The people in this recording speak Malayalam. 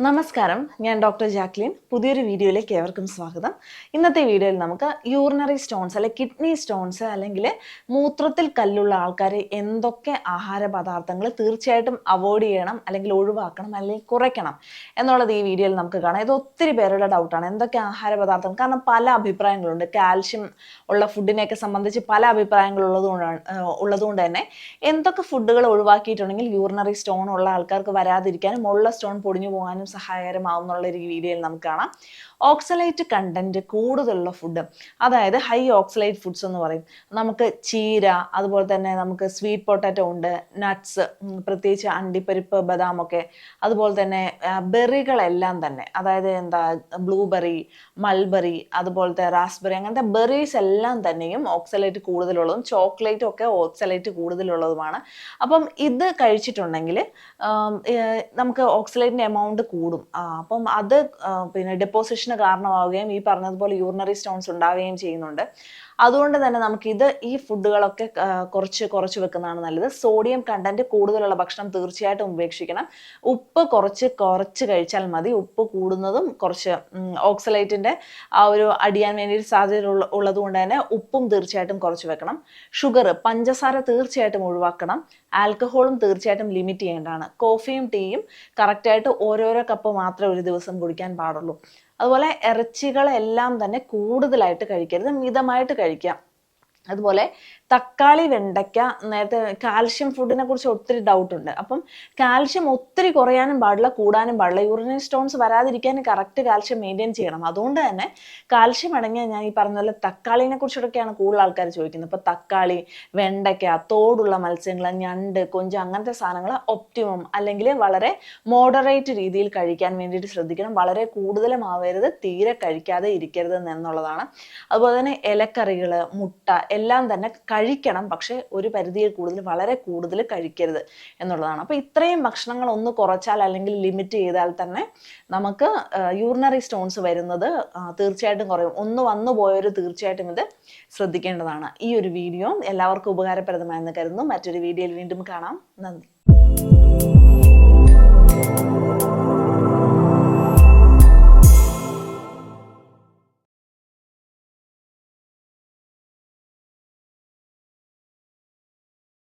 നമസ്കാരം. ഞാൻ ഡോക്ടർ ജാക്ലിൻ. പുതിയൊരു വീഡിയോയിലേക്ക് ഏവർക്കും സ്വാഗതം. ഇന്നത്തെ വീഡിയോയിൽ നമുക്ക് യൂറിനറി സ്റ്റോൺസ് അല്ലെങ്കിൽ കിഡ്നി സ്റ്റോൺസ് അല്ലെങ്കിൽ മൂത്രത്തിൽ കല്ലുള്ള ആൾക്കാരെ എന്തൊക്കെ ആഹാര പദാർത്ഥങ്ങൾ തീർച്ചയായിട്ടും അവോയ്ഡ് ചെയ്യണം അല്ലെങ്കിൽ ഒഴിവാക്കണം അല്ലെങ്കിൽ കുറയ്ക്കണം എന്നുള്ളത് ഈ വീഡിയോയിൽ നമുക്ക് കാണാം. ഇത് ഒത്തിരി പേരുടെ ഡൗട്ടാണ് എന്തൊക്കെ ആഹാര പദാർത്ഥം കാരണം പല അഭിപ്രായങ്ങളുണ്ട്. കാൽഷ്യം ഉള്ള ഫുഡിനെയൊക്കെ സംബന്ധിച്ച് പല അഭിപ്രായങ്ങൾ ഉള്ളതുകൊണ്ടാണ് ഉള്ളതുകൊണ്ട് തന്നെ എന്തൊക്കെ ഫുഡുകൾ ഒഴിവാക്കിയിട്ടുണ്ടെങ്കിൽ യൂറിനറി സ്റ്റോൺ ഉള്ള ആൾക്കാർക്ക് വരാതിരിക്കാനും ഉള്ള സ്റ്റോൺ പൊടിഞ്ഞു പോകാനും സഹായകരമാവും എന്നുള്ള വീഡിയോയിൽ നമുക്ക് കാണാം. ഓക്സലൈറ്റ് കണ്ടന്റ് കൂടുതലുള്ള ഫുഡ് അതായത് ഹൈ ഓക്സലൈറ്റ് ഫുഡ്സ് എന്ന് പറയും. നമുക്ക് ചീര അതുപോലെ തന്നെ നമുക്ക് സ്വീറ്റ് പൊട്ടാറ്റോ ഉണ്ട് നട്ട്സ് പ്രത്യേകിച്ച് അണ്ടിപ്പരിപ്പ് ബദാം ഒക്കെ അതുപോലെ തന്നെ ബെറികളെല്ലാം തന്നെ. അതായത് എന്താ ബ്ലൂബെറി മൾബെറി അതുപോലത്തെ റാസ്ബെറി അങ്ങനത്തെ ബെറീസ് എല്ലാം തന്നെയും ഓക്സലൈറ്റ് കൂടുതലുള്ളതും ചോക്ലേറ്റും ഒക്കെ ഓക്സലൈറ്റ് കൂടുതലുള്ളതുമാണ്. അപ്പം ഇത് കഴിച്ചിട്ടുണ്ടെങ്കിൽ നമുക്ക് ഓക്സലൈറ്റിന്റെ എമൗണ്ട് കൂടും. അപ്പം അത് പിന്നെ ഡെപ്പോസിഷന് കാരണമാവുകയും ഈ പറഞ്ഞതുപോലെ യൂറിനറി സ്റ്റോൺസ് ഉണ്ടാവുകയും ചെയ്യുന്നുണ്ട്. അതുകൊണ്ട് തന്നെ നമുക്ക് ഇത് ഈ ഫുഡുകളൊക്കെ കുറച്ച് കുറച്ച് വെക്കുന്നതാണ് നല്ലത്. സോഡിയം കണ്ടന്റ് കൂടുതലുള്ള ഭക്ഷണം തീർച്ചയായിട്ടും ഉപേക്ഷിക്കണം. ഉപ്പ് കുറച്ച് കുറച്ച് കഴിച്ചാൽ മതി. ഉപ്പ് കൂടുന്നതും കുറച്ച് ഓക്സലൈറ്റിന്റെ ആ ഒരു അടിയാൻ വേണ്ടി സാധ്യത ഉള്ള ഉള്ളത് കൊണ്ട് തന്നെ ഉപ്പും തീർച്ചയായിട്ടും കുറച്ച് വെക്കണം. ഷുഗർ പഞ്ചസാര തീർച്ചയായിട്ടും ഒഴിവാക്കണം. ആൽക്കഹോളും തീർച്ചയായിട്ടും ലിമിറ്റ് ചെയ്യേണ്ടതാണ്. കോഫിയും ടീയും കറക്റ്റായിട്ട് ഓരോരോ കപ്പ് മാത്രമേ ഒരു ദിവസം കുടിക്കാൻ പാടുള്ളൂ. അതുപോലെ ഇറച്ചികളെല്ലാം തന്നെ കൂടുതലായിട്ട് കഴിക്കരുത് മിതമായിട്ട് കഴിക്കാം. അതുപോലെ തക്കാളി വെണ്ടയ്ക്ക നേരത്തെ കാൽഷ്യം ഫുഡിനെ കുറിച്ച് ഒത്തിരി ഡൗട്ട് ഉണ്ട്. അപ്പം കാൽഷ്യം ഒത്തിരി കുറയാനും പാടില്ല കൂടാനും പാടില്ല. യൂറിനറി സ്റ്റോൺസ് വരാതിരിക്കാൻ കറക്റ്റ് കാൽഷ്യം മെയിന്റെയിൻ ചെയ്യണം. അതുകൊണ്ട് തന്നെ കാൽഷ്യം അടങ്ങിയ ഞാൻ ഈ പറഞ്ഞ പോലെ തക്കാളിനെ കുറിച്ചൊക്കെയാണ് കൂടുതൽ ആൾക്കാർ ചോദിക്കുന്നത്. ഇപ്പൊ തക്കാളി വെണ്ടയ്ക്ക തോടുള്ള മത്സ്യങ്ങൾ ഞണ്ട് കൊഞ്ച് അങ്ങനത്തെ സാധനങ്ങൾ ഒപ്റ്റിമം അല്ലെങ്കിൽ വളരെ മോഡറേറ്റ് രീതിയിൽ കഴിക്കാൻ വേണ്ടിയിട്ട് ശ്രദ്ധിക്കണം. വളരെ കൂടുതലും ആവരുത് തീരെ കഴിക്കാതെ ഇരിക്കരുത് എന്നുള്ളതാണ്. അതുപോലെ തന്നെ ഇലക്കറികൾ മുട്ട എല്ലാം തന്നെ കഴിക്കണം. പക്ഷേ ഒരു പരിധിയിൽ കൂടുതൽ വളരെ കൂടുതൽ കഴിക്കരുത് എന്നുള്ളതാണ്. അപ്പോൾ ഇത്രയും ഭക്ഷണങ്ങൾ ഒന്ന് കുറച്ചാൽ അല്ലെങ്കിൽ ലിമിറ്റ് ചെയ്താൽ തന്നെ നമുക്ക് യൂറിനറി സ്റ്റോൺസ് വരുന്നത് തീർച്ചയായിട്ടും കുറയും. ഒന്ന് വന്നു പോയവർ തീർച്ചയായിട്ടും ഇത് ശ്രദ്ധിക്കേണ്ടതാണ്. ഈ ഒരു വീഡിയോ എല്ലാവർക്കും ഉപകാരപ്രദമായെന്ന് കരുതുന്നു. മറ്റൊരു വീഡിയോയിൽ വീണ്ടും കാണാം. നന്ദി.